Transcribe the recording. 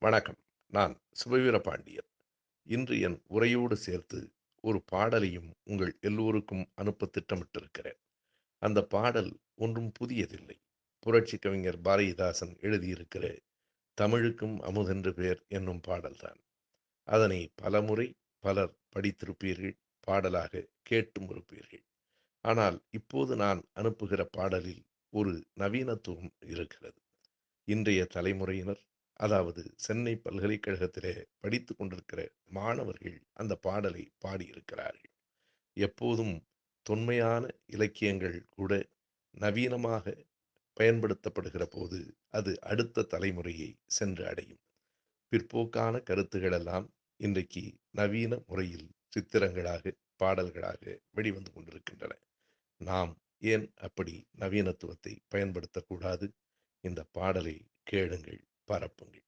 வணக்கம். நான் சுபவீர பாண்டியன். இன்று என் உரையோடு சேர்த்து ஒரு பாடலையும் உங்கள் எல்லோருக்கும் அனுப்ப திட்டமிட்டிருக்கிறேன். அந்த பாடல் ஒன்றும் புதியதில்லை. புரட்சி கவிஞர் பாரதிதாசன் எழுதியிருக்கிற தமிழுக்கும் அமுதென்று பேர் என்னும் பாடல்தான். அதனை பலமுறை பலர் படித்திருப்பீர்கள் பாடலாக கேட்டும் இருப்பீர்கள். ஆனால் இப்போது நான் அனுப்புகிற பாடலில் ஒரு நவீனத்துவம் இருக்கிறது. இன்றைய தலைமுறையினர் அதாவது சென்னை பல்கலைக்கழகத்திலே படித்து கொண்டிருக்கிற மாணவர்கள் அந்த பாடலை பாடியிருக்கிறார்கள். எப்போதும் தொன்மையான இலக்கியங்கள் கூட நவீனமாக பயன்படுத்தப்படுகிற போது அது அடுத்த தலைமுறையை சென்று அடையும். பிற்போக்கான கருத்துகளெல்லாம் இன்றைக்கு நவீன முறையில் சித்திரங்களாக பாடல்களாக வெளிவந்து கொண்டிருக்கின்றன. நாம் ஏன் அப்படி நவீனத்துவத்தை பயன்படுத்தக்கூடாது? இந்த பாடலை கேளுங்கள். para punir.